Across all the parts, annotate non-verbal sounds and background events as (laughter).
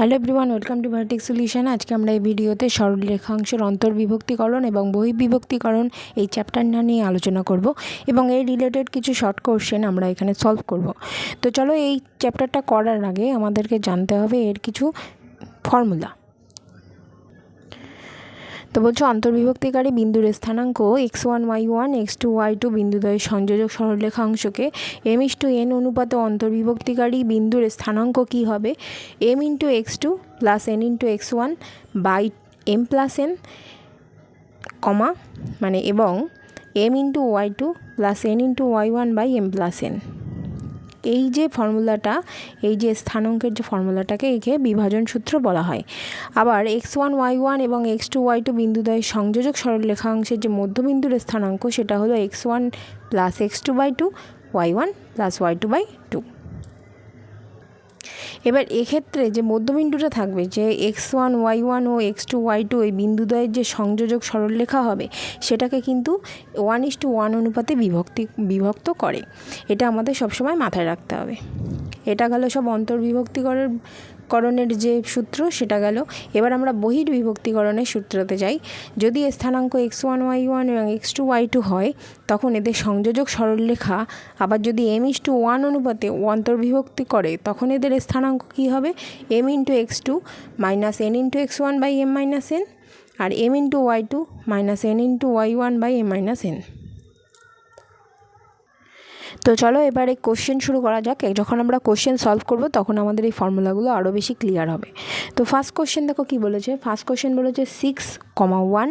Hello everyone welcome to Vertic solution আজকে আমরা এই ভিডিওতে সরল সরলরেখাংশের অন্তর্বিভক্তিকরণ এবং বহির্বিভক্তিকরণ এই চ্যাপ্টারটা নিয়ে আলোচনা করব এবং এই রিলেটেড কিছু শর্ট কোশ্চেন আমরা এখানে সলভ করব। তো চলো এই চ্যাপ্টারটা করার আগে আমাদেরকে জানতে হবে এর কিছু ফর্মুলা তো বলছো অন্তর্বিভক্তিকারী বিন্দুর স্থানাঙ্ক X one Y one, X two Y two বিন্দুদ্বয়ের সংযোজক সরলরেখাংশকে। এম ইস টু এন অনুপাতে অন্তর্বিভক্তিকারী বিন্দুর স্থানাঙ্ক কী হবে? M into X two plus N into X one by M plus N, comma মানে এবং M into Y two plus N into Y one by M plus N. এই যে ফর্মুলাটা, এই যে স্থানাঙ্কের যে ফর্মুলাটাকে একে বিভাজন সূত্র বলা হয়। আবার এক্স ওয়ান ওয়াই ওয়ান এবং এক্স টু ওয়াই টু বিন্দুদ্বয়ের সংযোজক সরলরেখাংশের যে মধ্যবিন্দুর স্থানাঙ্ক, সেটা হলো X one plus X two by two Y one plus Y two by two এবার এক্ষেত্রে যে মধ্যবিন্দুটা থাকবে, যে এক্স ওয়ান ওয়াই ওয়ান ও এক্স টু ওয়াই টু এই বিন্দুদ্বয়ের যে সংযোজক সরলরেখা হবে, সেটাকে কিন্তু ওয়ান ইস টু ওয়ান অনুপাতে বিভক্তি, বিভক্ত করে। এটা আমাদের সবসময় মাথায় রাখতে হবে। এটা গেল সব অন্তর্বিভক্তিকরের করণের যে সূত্র, সেটা গেল। এবার আমরা বহির্বিভক্তিকরণের সূত্রতে যাই। যদি স্থানাঙ্ক এক্স ওয়ান ওয়াই ওয়ান এবং এক্স টু ওয়াই টু হয়, তখন এদের সংযোজক সরলরেখা, আবার যদি এম ইস টু ওয়ান অনুপাতে অন্তর্বিভক্তি করে, তখন এদের স্থানাঙ্ক কী হবে? M into X two minus N into X one by M minus N R M into Y two minus N into Y one by M minus N তো চলো এবারে কোশ্চেন শুরু করা যাক। যখন আমরা কোশ্চেন সলভ করব, তখন আমাদের এই ফর্মুলাগুলো আরও বেশি ক্লিয়ার হবে। তো ফার্স্ট কোশ্চেন দেখো কী বলেছে? ফার্স্ট কোশ্চেন বলেছে সিক্স কমা ওয়ান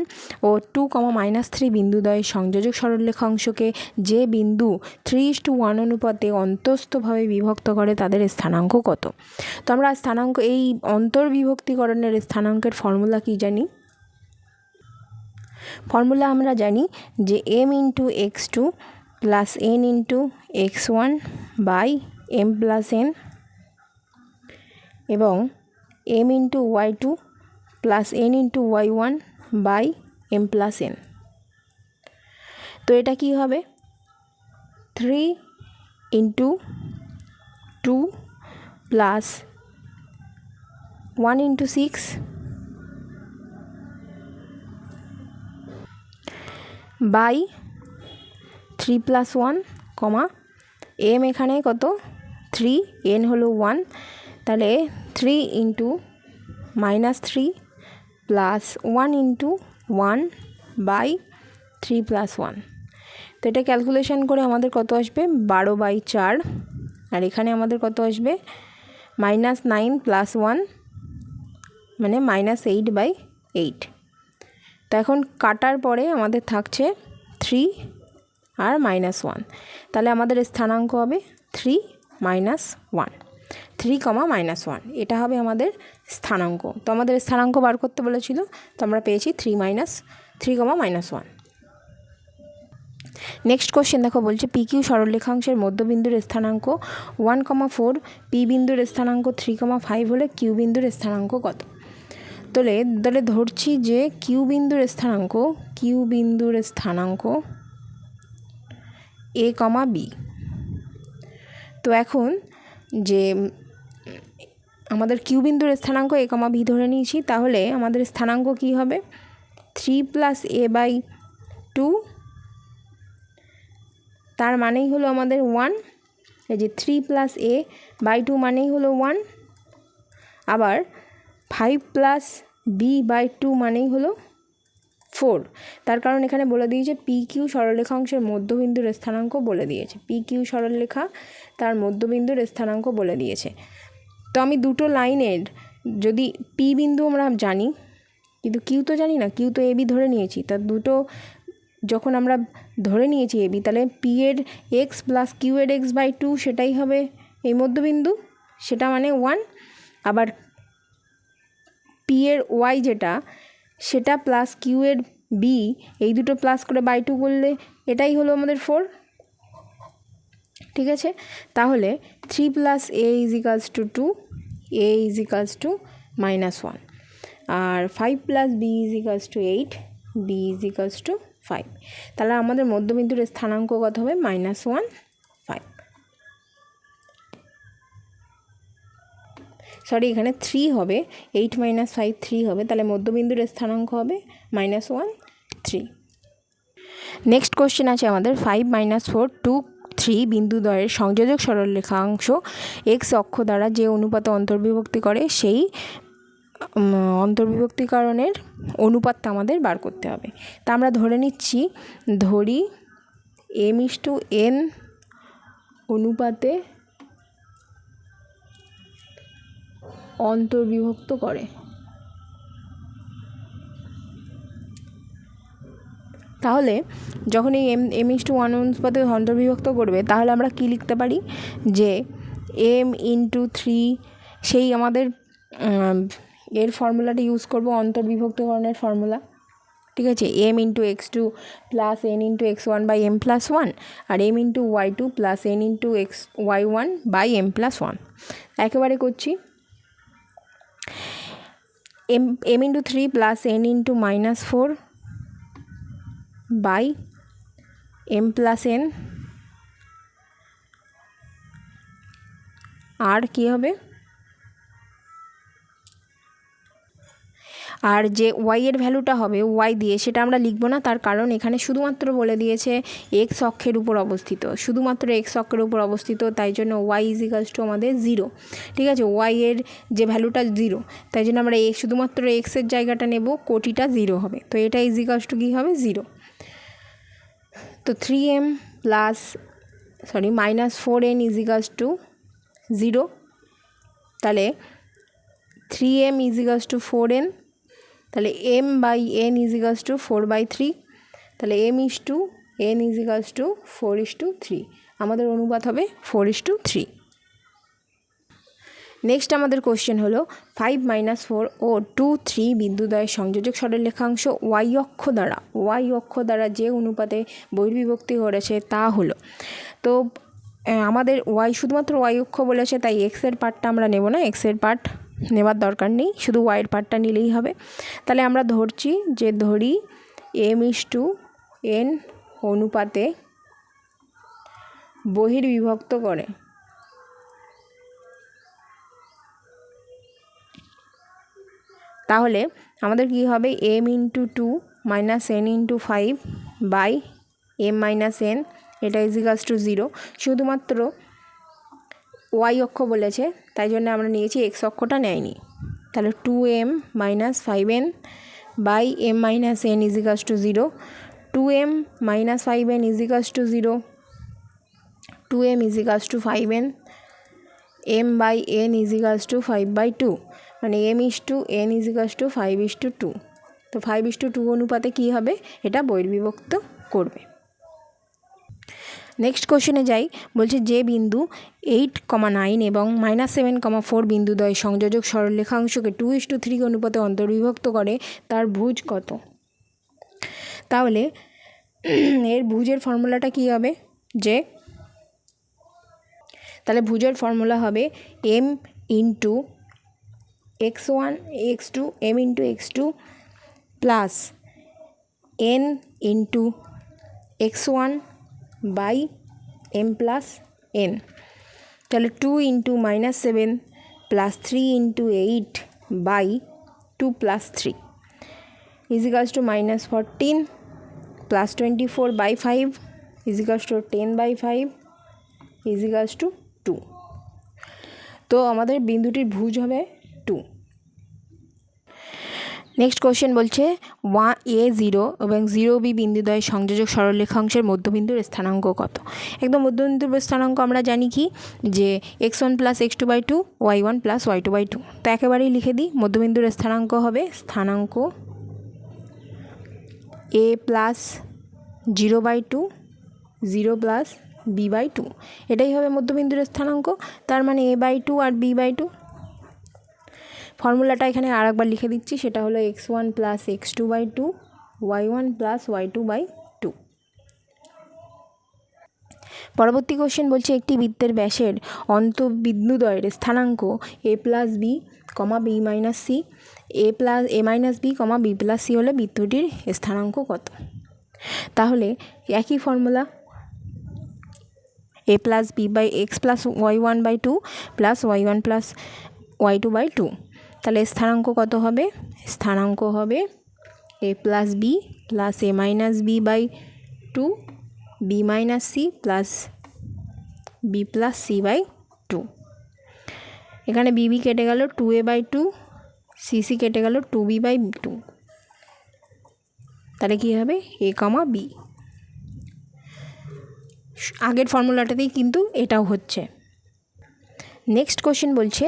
ও টু কমা মাইনাস থ্রি বিন্দুদ্বয় সংযোজক সরলরেখা অংশকে যে বিন্দু থ্রি ইস টু ওয়ান অনুপাতে অন্তস্থভাবে বিভক্ত করে তাদের স্থানাঙ্ক কত? তো আমরা স্থানাঙ্ক, এই অন্তর্বিভক্তিকরণের স্থানাঙ্কের ফর্মুলা কী জানি? ফর্মুলা আমরা জানি যে M into X two plus N into X one by M plus N এবং M into Y two plus N into Y one by M plus N তো এটা কি হবে? Three into two plus one into six by three plus one comma, M এখানে কত? Three, N হলো one. তাহলে three into minus three plus one into one by three plus one. তো এটা ক্যালকুলেশন করে আমাদের কত আসবে? বারো বাই চার। আর এখানে আমাদের কত আসবে? মাইনাস নাইন প্লাস ওয়ান মানে মাইনাস এইট বাই এইট। তো এখন কাটার পরে আমাদের থাকছে থ্রি আর মাইনাস ওয়ান তাহলে আমাদের স্থানাঙ্ক হবে three minus one three comma minus one এটা হবে আমাদের স্থানাঙ্ক। তো আমাদের স্থানাঙ্ক বার করতে বলেছিল, তো আমরা পেয়েছি three minus three comma minus one next question দেখো, বলছে পি কিউ সরলরেখাংশের মধ্যবিন্দুর স্থানাঙ্ক ওয়ান কমা ফোর পি বিন্দুর স্থানাঙ্ক থ্রি কমা ফাইভ হলে কিউ বিন্দুর স্থানাঙ্ক কত? তাহলে তাহলে ধরছি যে কিউ বিন্দুর স্থানাঙ্ক কিউ বিন্দুর স্থানাঙ্ক এ কমা বি। তো এখন যে আমাদের কিউ বিন্দুর স্থানাঙ্ক এ কমা বি ধরে নিয়েছি, তাহলে আমাদের স্থানাঙ্ক কি হবে? Three plus A by two, তার মানেই হলো আমাদের ওয়ান, এই যে three plus A by two মানেই হলো ওয়ান, আবার five plus B by two মানেই হলো ফোর। তার কারণ এখানে বলে দিয়েছে পি কিউ সরলরেখাংশের মধ্যবিন্দুর স্থানাঙ্ক বলে দিয়েছে। পি কিউ সরলরেখা তার মধ্যবিন্দুর স্থানাঙ্ক বলে দিয়েছে। তো আমি দুটো লাইনের যদি পি বিন্দু আমরা জানি, কিন্তু কিউ তো জানি না কিউ তো এবি ধরে নিয়েছি, তা দুটো যখন আমরা ধরে নিয়েছি এবি তাহলে পি এর এক্স প্লাস কিউ এর এক্স বাই টু সেটাই হবে এই মধ্যবিন্দু, সেটা মানে ওয়ান আবার পি এর ওয়াই যেটা, সেটা প্লাস কিউ এর বি এই দুটো প্লাস করে বাই টু করলে এটাই হলো আমাদের ফোর ঠিক আছে? তাহলে three plus A equals two two A equals two minus one R five plus B equals two eight B equals two five তাহলে আমাদের মধ্যবিন্দুর স্থানাঙ্ক কত হবে? মাইনাস ওয়ান ফাইভ সরি এখানে থ্রি হবে। এইট মাইনাস ফাইভ থ্রি হবে। তাহলে মধ্যবিন্দুর স্থানাঙ্ক হবে minus one three next question আছে আমাদের। Five minus four two three বিন্দুদ্বয়ের সংযোজক সরলরেখাংশ এক্স অক্ষ দ্বারা যে অনুপাতে অন্তর্বিভক্তি করে, সেই অন্তর্বিভক্তিকরণের অনুপাতটা আমাদের বার করতে হবে। তা আমরা ধরে নিচ্ছি, ধরি এম ইস টু এন অনুপাতে অন্তর্বিভক্ত করে। তাহলে যখন এই M M is to one অনুপাতে অন্তর্বিভক্ত করবে, তাহলে আমরা কি লিখতে পারি? যে এম ইন্টু থ্রি সেই আমাদের এর ফর্মুলাটা ইউজ করব, অন্তর্বিভক্তকরণের ফর্মুলা। ঠিক আছে? M into X two plus N into X one by M plus one R M into Y two plus N into X Y one by M plus one একেবারে করছি। M M into three plus N into minus four by M plus N আর কী হবে? আর যে Y এর ভ্যালুটা হবে Y দিয়ে সেটা আমরা লিখব না, তার কারণ এখানে শুধুমাত্র বলে দিয়েছে এক্স অক্ষের উপর অবস্থিত, শুধুমাত্র এক্স অক্ষের উপর অবস্থিত, তাই জন্য ওয়াই ইজিকালস টু আমাদের জিরো ঠিক আছে? ওয়াই এর যে ভ্যালুটা জিরো তাই জন্য আমরা শুধুমাত্র এক্সের জায়গাটা নেব, কোটিটা জিরো হবে, তো এটা ইজিকালস টু কী হবে? জিরো তো three M plus sorry minus four N equals two zero তাহলে three M equals two four N তাহলে M by N equals two four by three তাহলে M is to N equals two four is to three আমাদের অনুপাত হবে four is to three next আমাদের question হলো five minus four ও two three বিদ্যুদয়ের সংযোজক সরলরেখাংশ ওয়াই অক্ষ দ্বারা ওয়াই অক্ষ দ্বারা যে অনুপাতে বহির্বিভক্তি করেছে তা হলো, তো আমাদের ওয়াই শুধুমাত্র ওয়াই অক্ষ বলেছে, তাই এক্সের পার্টটা আমরা নেব না। এক্সের পার্ট নেবার দরকার নেই, শুধু ওয়াইয়ের পার্টটা নিলেই হবে। তাহলে আমরা ধরছি যে ধরি এম ইস টু এন অনুপাতে বহির্বিভক্ত করে। তাহলে আমাদের কি হবে? M into two minus N into five by M minus N এটা ইজিকালস টু জিরো শুধুমাত্র ওয়াই অক্ষ বলেছে, তাই জন্য আমরা নিয়েছি এক্স অক্ষটা নেয়নি। তাহলে two m minus five n by m minus n equals to zero two m minus five n equals to zero two m equals to five n m by n equals to five by two মানে m is to n equals to five is to two তো five is to two অনুপাতে কী হবে? এটা বহির্বিভক্ত করবে। Next কোশ্চেনে যাই। বলছে যে বিন্দু এইট কমা নাইন এবং মাইনাস সেভেন কমা ফোর বিন্দুদ্বয় সংযোজক সরলরেখাংশকে টু ইস টু থ্রি অনুপাতে অন্তর্বিভক্ত করে, তার ভুজ কত? তাহলে (clears throat) এর ভুজের ফর্মুলাটা কী হবে? যে তাহলে ভুজের ফর্মুলা হবে m into x one x two m into x two plus n into x one by m plus n. তাহলে two into minus seven plus three into eight by two plus three. Equals to minus fourteen plus twenty four by five. Equals to ten by five. Equals to two. তো আমাদের বিন্দুটির ভুজ হবে next question বলছে ওয়া a zero এবং zero B বিন্দুদ্বয় সংযোজক সরলরেখাংশের মধ্যবিন্দুর স্থানাঙ্ক কত? একদম মধ্যবিন্দুর স্থানাঙ্ক আমরা জানি কি? যে x one plus x two by two y one plus y two by two তো একেবারেই লিখে দিই, মধ্যবিন্দুর স্থানাঙ্ক হবে স্থানাঙ্ক a plus zero by two zero plus b by two এটাই হবে মধ্যবিন্দুর স্থানাঙ্ক। তার মানে এ বাই টু আর বি বাই টু ফর্মুলাটা এখানে আর একবার লিখে দিচ্ছি, সেটা হলো x one plus x two by two y one plus y two by two পরবর্তী কোশ্চেন বলছে, একটি বৃত্তের ব্যাসের অন্তবিন্দুদ্বয়ের স্থানাঙ্ক a plus b comma b minus c a plus a minus b comma b plus c হলে বৃত্তটির স্থানাঙ্ক কত? তাহলে একই formula a plus b by x plus y one by two plus y one plus y two by two তাহলে স্থানাঙ্ক কত হবে? স্থানাঙ্ক হবে a plus b plus a minus b by two b minus c plus b plus c by two এখানে b b কেটে গেল two a by two c c কেটে গেল টু বি বাই টু তাহলে কী হবে? এ কামা বি আগের ফর্মুলাটাতেই কিন্তু এটাও হচ্ছে। নেক্সট কোশ্চেন বলছে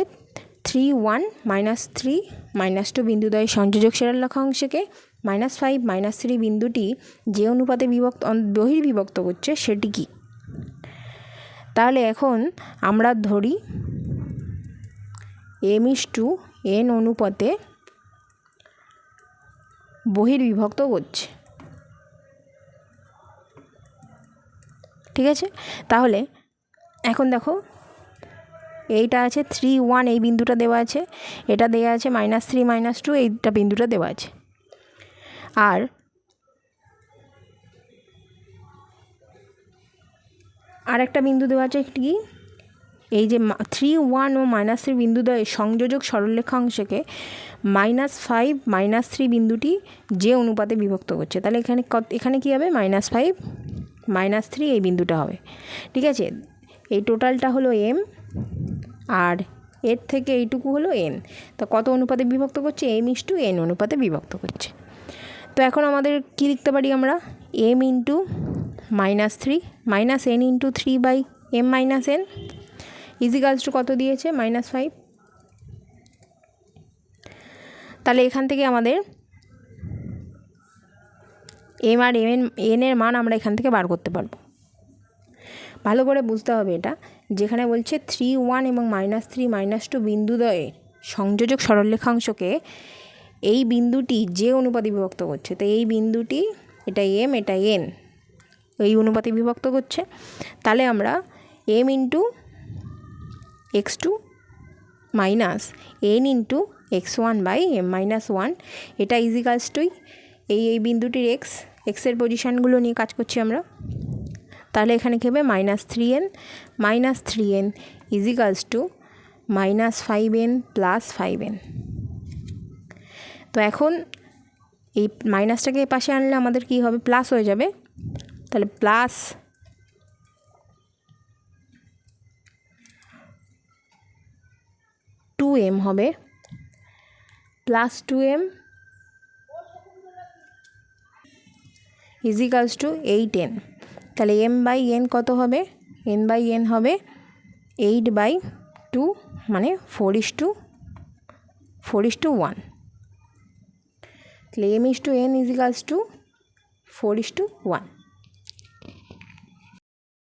three one minus three minus two বিন্দুদ্বয় সংযোজক সরল অংশকে মাইনাস ফাইভ মাইনাস থ্রি বিন্দুটি যে অনুপাতে বিভক্ত, বহির্বিভক্ত করছে সেটি কি? তাহলে এখন আমরা ধরি এম ইস টু এন অনুপাতে বহির্বিভক্ত করছে। ঠিক আছে? তাহলে এখন দেখো এইটা আছে থ্রি ওয়ান এই বিন্দুটা দেওয়া আছে। এটা দেওয়া আছে মাইনাস থ্রি মাইনাস টু এইটা বিন্দুটা দেওয়া আছে। আর আর একটা বিন্দু দেওয়া আছে একটি কি? এই যে থ্রি ওয়ান ও মাইনাস থ্রি বিন্দুদ্বয়ের সংযোজক সরলরেখাংশকে মাইনাস ফাইভ মাইনাস থ্রি বিন্দুটি যে অনুপাতে বিভক্ত করছে। তাহলে এখানে কত এখানে কী হবে? মাইনাস ফাইভ মাইনাস থ্রি এই বিন্দুটা হবে। ঠিক আছে? এই টোটালটা হলো এম আর এর থেকে এইটুকু হলো এন তো কত অনুপাতে বিভক্ত করছে? এম ইস টু এন অনুপাতে বিভক্ত করছে। তো এখন আমাদের কী লিখতে পারি আমরা? M into minus three minus n into three by m minus n equals to কত দিয়েছে? মাইনাস ফাইভ তাহলে এখান থেকে আমাদের এম আর এম এন এনের মান আমরা এখান থেকে বার করতে পারব। ভালো করে বুঝতে হবে এটা, যেখানে বলছে থ্রি ওয়ান এবং মাইনাস থ্রি মাইনাস টু বিন্দুদ্বয়ের সংযোজক সরলরেখাংশকে এই বিন্দুটি যে অনুপাতে বিভক্ত করছে, তো এই বিন্দুটি এটা এম এটা এন এই অনুপাতে বিভক্ত করছে, তাহলে আমরা m into x two minus n into x one by m minus one এটা ইজিকালস টুই, এই এই বিন্দুটির এক্স এক্সের পজিশানগুলো নিয়ে কাজ করছি আমরা। তাহলে এখানে কী হবে? Minus three n minus three n equals to minus five n plus five n তো এখন এই মাইনাসটাকে এ পাশে আনলে আমাদের কী হবে? প্লাস হয়ে যাবে। তাহলে প্লাস টু এম হবে। Plus two M equals two eight N তাহলে এম বাই এন কত হবে? এন বাই এন হবে এইট বাই টু মানে four is two four is two one তাহলে M is two N equals two four is two one